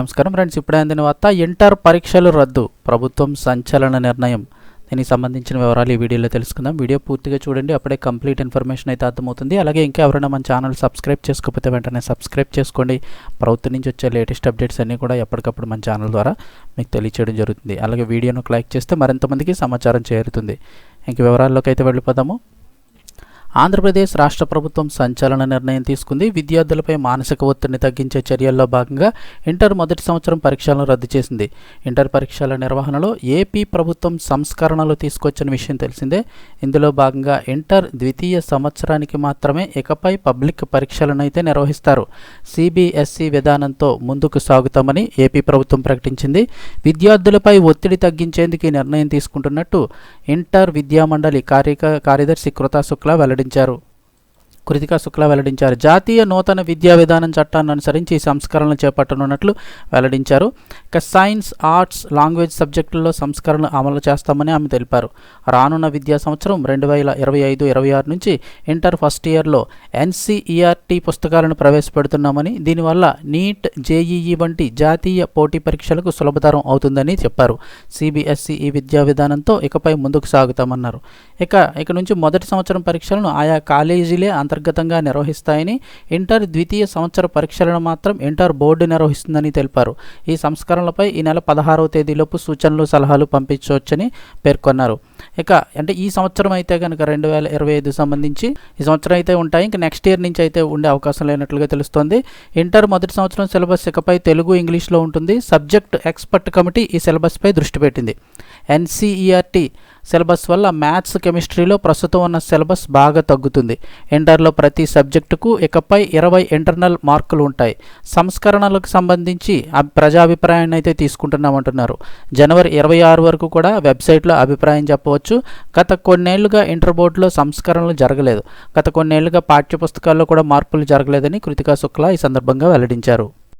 నమస్కారం. ఫ్రెండ్స్ ఇప్పుడైన అందిన వార్త ఇంటర్ పరీక్షలు రద్దు ప్రభుత్వం సంచలన నిర్ణయం. దీనికి సంబంధించిన వివరాలు ఈ వీడియోలో తెలుసుకుందాం. వీడియో పూర్తిగా చూడండి అప్పుడే కంప్లీట్ ఇన్ఫర్మేషన్ అయితే అర్థమవుతుంది. అలాగే ఇంకా ఎవరైనా మన ఛానల్ సబ్స్క్రైబ్ చేసుకోకపోతే వెంటనే సబ్స్క్రైబ్ చేసుకోండి. ప్రభుత్వం నుంచి వచ్చే లేటెస్ట్ అప్డేట్స్ అన్నీ కూడా ఎప్పటికప్పుడు మన ఛానల్ ద్వారా మీకు తెలియచేయడం జరుగుతుంది. అలాగే వీడియోను క్లైక్ చేస్తే మరింతమందికి సమాచారం చేరుతుంది. ఇంక వివరాల్లోకి అయితే వెళ్ళిపోదాము. ఆంధ్రప్రదేశ్ రాష్ట్ర ప్రభుత్వం సంచలన నిర్ణయం తీసుకుంది. విద్యార్థులపై మానసిక ఒత్తిడిని తగ్గించే చర్యల్లో భాగంగా ఇంటర్ మొదటి సంవత్సరం పరీక్షలను రద్దు చేసింది. ఇంటర్ పరీక్షల నిర్వహణలో ఏపీ ప్రభుత్వం సంస్కరణలు తీసుకొచ్చిన విషయం తెలిసిందే. ఇందులో భాగంగా ఇంటర్ ద్వితీయ సంవత్సరానికి మాత్రమే ఇకపై పబ్లిక్ పరీక్షలను అయితే నిర్వహిస్తారు. సిబిఎస్ఈ విధానంతో ముందుకు సాగుతామని ఏపీ ప్రభుత్వం ప్రకటించింది. విద్యార్థులపై ఒత్తిడి తగ్గించేందుకు ఈ నిర్ణయం తీసుకుంటున్నట్టు ఇంటర్ విద్యామండలి కార్యక కార్యదర్శి కృతా శుక్లా వెల్లడించారు కృతికా శుక్లా వెల్లడించారు. జాతీయ నూతన విద్యా విధానం చట్టాన్ని అనుసరించి ఈ సంస్కరణలు చేపట్టనున్నట్లు వెల్లడించారు. ఇక సైన్స్ ఆర్ట్స్ లాంగ్వేజ్ సబ్జెక్టుల్లో సంస్కరణలు అమలు చేస్తామని ఆమె తెలిపారు. రానున్న విద్యా సంవత్సరం రెండు వేల ఇరవై ఐదు ఇరవై ఆరు నుంచి ఇంటర్ ఫస్ట్ ఇయర్లో ఎన్సీఈఆర్టీ పుస్తకాలను ప్రవేశపెడుతున్నామని దీనివల్ల నీట్ జేఈఈ వంటి జాతీయ పోటీ పరీక్షలకు సులభతరం అవుతుందని చెప్పారు. సిబిఎస్ఈ ఈ విద్యా విధానంతో ఇకపై ముందుకు సాగుతామన్నారు. ఇక ఇక నుంచి మొదటి సంవత్సరం పరీక్షలను ఆయా కాలేజీలే అంతర్గతంగా నిర్వహిస్తాయని ఇంటర్ ద్వితీయ సంవత్సర పరీక్షలను మాత్రం ఇంటర్ బోర్డు నిర్వహిస్తుందని తెలిపారు. ఈ సంస్కరణలపై ఈ నెల పదహారవ తేదీలోపు సూచనలు సలహాలు పంపించవచ్చని పేర్కొన్నారు. ఇక అంటే ఈ సంవత్సరం అయితే కనుక రెండు వేల ఇరవై ఐదు సంబంధించి ఈ సంవత్సరం అయితే ఉంటాయి. ఇంకా నెక్స్ట్ ఇయర్ నుంచి అయితే ఉండే అవకాశం లేనట్లుగా తెలుస్తోంది. ఇంటర్ మొదటి సంవత్సరం సిలబస్ ఇకపై తెలుగు ఇంగ్లీష్లో ఉంటుంది. సబ్జెక్ట్ ఎక్స్పర్ట్ కమిటీ ఈ సిలబస్పై దృష్టి పెట్టింది. ఎన్సీఈఆర్టీ సిలబస్ వల్ల మ్యాథ్స్ కెమిస్ట్రీలో ప్రస్తుతం ఉన్న సిలబస్ బాగా తగ్గుతుంది. ఇంటర్లో ప్రతి సబ్జెక్టుకు ఇకపై ఇరవై ఇంటర్నల్ మార్కులు ఉంటాయి. సంస్కరణలకు సంబంధించి ప్రజాభిప్రాయాన్ని అయితే తీసుకుంటున్నామంటున్నారు. జనవరి ఇరవై ఆరు వరకు కూడా వెబ్సైట్లో అభిప్రాయం చెప్పవచ్చు గత కొన్నేళ్ళుగా ఇంటర్ బోర్డులో సంస్కరణలు జరగలేదు. గత కొన్నేళ్ళుగా పాఠ్యపుస్తకాల్లో కూడా మార్పులు జరగలేదని కృతికా శుక్లా ఈ సందర్భంగా వెల్లడించారు.